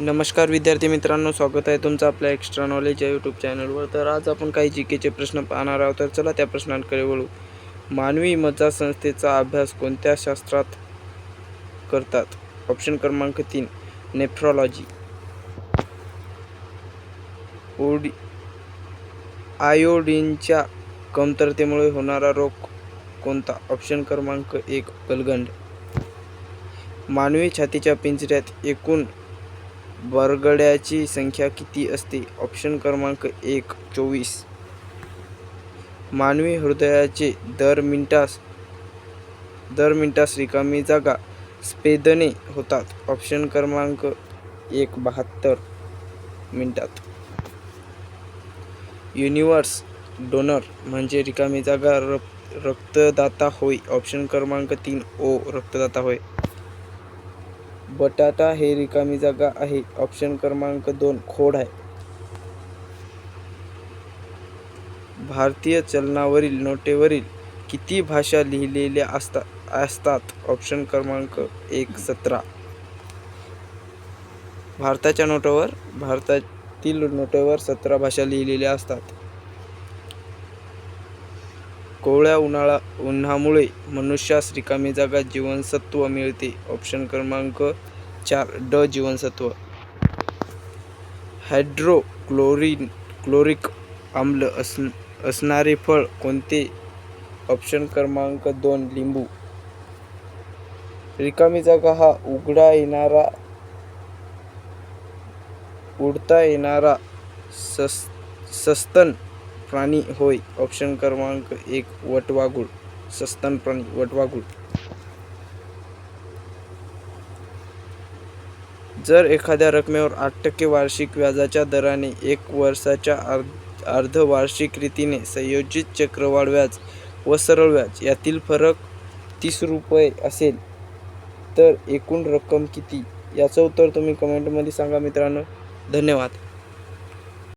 नमस्कार विद्यार्थी मित्रांनो स्वागत आहे तुमचं आपल्या एक्स्ट्रा नॉलेज या यूट्यूब चॅनलवर तर आज आपण काही जी केचे प्रश्न पाहणार आहोत. तर चला त्या प्रश्नांकडे वळू. मानवी मज्जा संस्थेचा अभ्यास कोणत्या शास्त्रात करतात? ऑप्शन क्रमांक तीन नेफ्रॉलॉजी ओडी आयोडीनच्या कमतरतेमुळे होणारा रोग कोणता? ऑप्शन क्रमांक एक गलगंड. मानवी छातीच्या पिंजऱ्यात एकूण बरगड्याची संख्या किती असते? ऑप्शन क्रमांक एक चोवीस. मानवी हृदयाचे दर मिनटास दर मिनटास रिकामी जागा स्पेदने होतात. ऑप्शन क्रमांक एक बहात्तर मिनटात. युनिवर्स डोनर म्हणजे रिकामी जागा रक्तदाता होय. ऑप्शन क्रमांक तीन ओ रक्तदाता होय. बटाटा हे रिकामी जागा आहे. ऑप्शन क्रमांक दोन खोड आहे. भारतीय चलनावरील नोटेवरील किती भाषा लिहिलेल्या असता असतात? ऑप्शन क्रमांक एक सतरा. भारताच्या नोटावर भारतातील नोटेवर सतरा भाषा लिहिलेल्या असतात. कोवळ्या उन्हाळा उन्हामुळे मनुष्यास रिकामी जागा जीवनसत्व मिळते. ऑप्शन क्रमांक चार ड जीवनसत्व. हायड्रोक्लोरिन क्लोरिक आम्ल अस असणारे फळ कोणते? ऑप्शन क्रमांक दोन लिंबू. रिकामी जागा हा उघडा येणारा उडता येणारा सस सस्तन प्राणी होय ऑप्शन क्रमांक एक वटवाघूळ. सस्तन प्राणी वटवाघूळ. जर एखाद्या रकमेवर आठ टक्के वार्षिक व्याजाच्या दराने एक वर्षाच्या अर्ध अर्धवार्षिक रीतीने संयोजित चक्रवाढ व्याज व सरळ व्याज यातील फरक तीस रुपये असेल तर एकूण रक्कम किती? याचं उत्तर तुम्ही कमेंटमध्ये सांगा मित्रांनो. धन्यवाद.